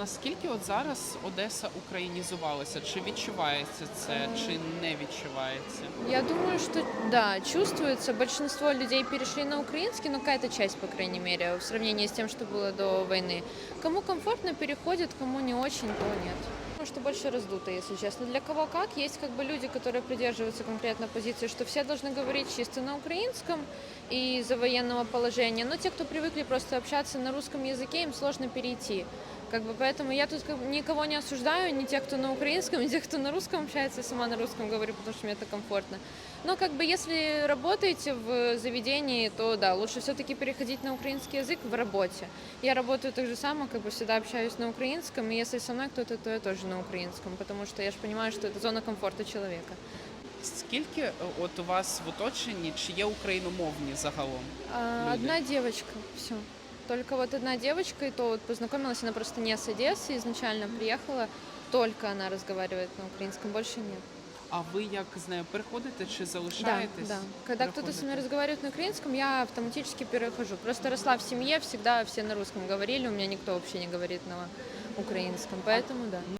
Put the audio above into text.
Наскільки от зараз Одеса українізувалася? Чи відчувається це, чи не відчувається? Я думаю, что да, чувствуется. Большинство людей перешли на украинский, но какая-то часть, по крайней мере, в сравнении с тем, что было до войны. Кому комфортно переходит, кому не очень, то нет. Потому что больше раздуто, если честно. Для кого как. Есть как бы люди, которые придерживаются конкретно позиции, что все должны говорить чисто на украинском и из-за военного положения. Но те, кто привыкли просто общаться на русском языке, им сложно перейти. Как бы поэтому я тут как бы никого не осуждаю, ни тех, кто на украинском, ни тех, кто на русском общается, я сама на русском говорю, потому что мне это комфортно. Но как бы если работаете в заведении, то да, лучше все-таки переходить на украинский язык в работе. Я работаю так же само, как бы всегда общаюсь на украинском, и если со мной кто-то, то я тоже на украинском, потому что я же понимаю, что это зона комфорта человека. Скільки е, от у вас в оточенні, чи є україномовні загалом? А, Люди. одна девочка, все. Только вот одна девочка, и то вот познакомилась она просто не с Одессы, изначально приехала, только она разговаривает на украинском, больше нет. А ви як з нею переходите чи Да, залишаєтесь? да. Когда кто-то со мной разговаривает на украинском, я автоматически перехожу. Просто росла в семье, всегда все на русском говорили, у меня никто вообще не говорит на украинском, поэтому да.